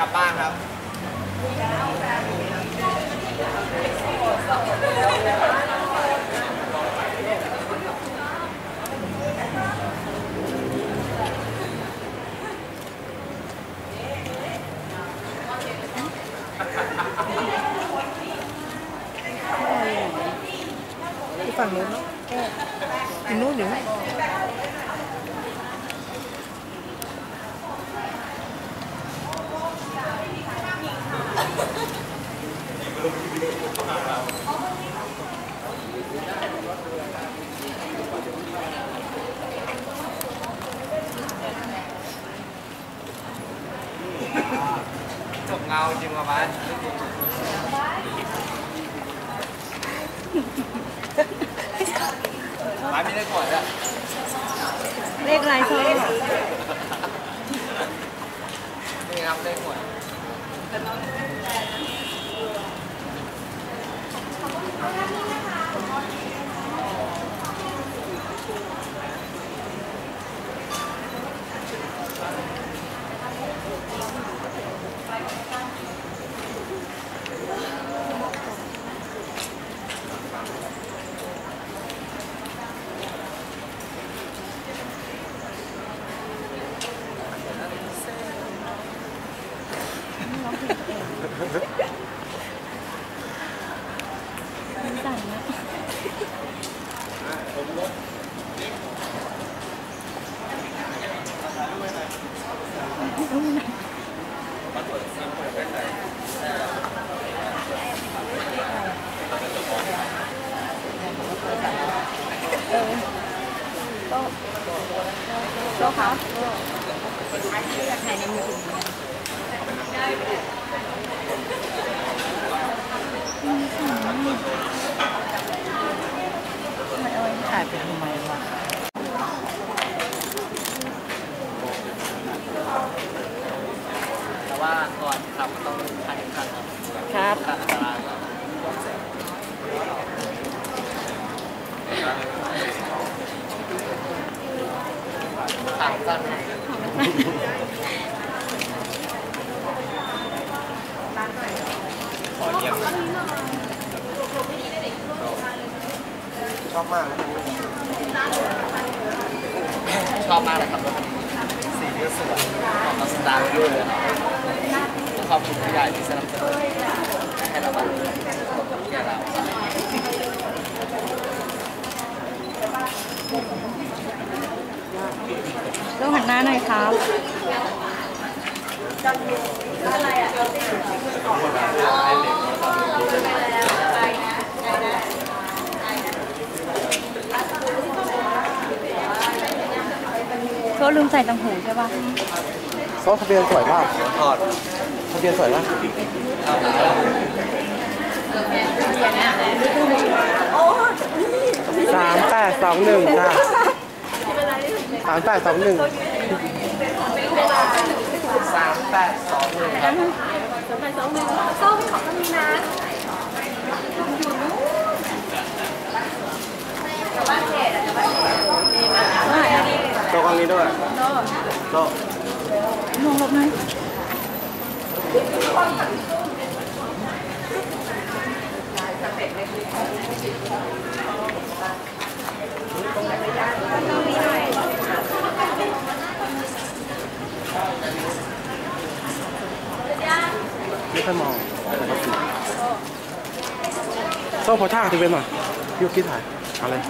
กลับบ้านครับฝั่งนู้นกินนู้นหรือ เงาจริงว่ะบ้านบ้านไม่ได้กดอะเลขอะไรพ่อนี่ครับได้กด สั่นนะโต๊ะคะอยากถ่ายในมือถือ ถ่ายไปทำไมวะแต่ว่าก่อนขับต้องคันคันครับครับคันอันตรายครับขาสั้นขอเยี่ยม ชอบมากเลยชอบมากเลยครับรถคันนี้สีก็สวยเหมาะกับสไตล์ด้วยเลยครับขอบคุณผู้ใหญ่ที่สนับสนุนให้เรามาแก่เราต้องหันหน้าหน่อยครับ ก็ลืมใส่ตังหูใช่ป่ะโซ่ทะเบียนสวยมากถอดทะเบียนสวยมากสามแปดสองหนึ่งจ้าสามแปดสองหนึ่งสามแปดสองหนึ่งครับ โซ่กล้องนี้ด้วยโซ่มองหลบหน่อยไม่ค่อยมองปกติโซ่โพท่าทะเบียนหน่อยยุกี้ถ่ายเอาเลย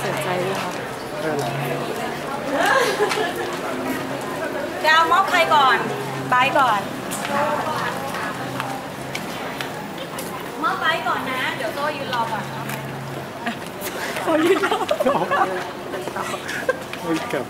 เสียใจ ดาวยครับเออจะเอามอบใครก่อนบายก่อน มอบไปก่อนนะ เดี๋ยวโซ่ยืนรอก่อนคนยืนรอเฮ้ยเกือบ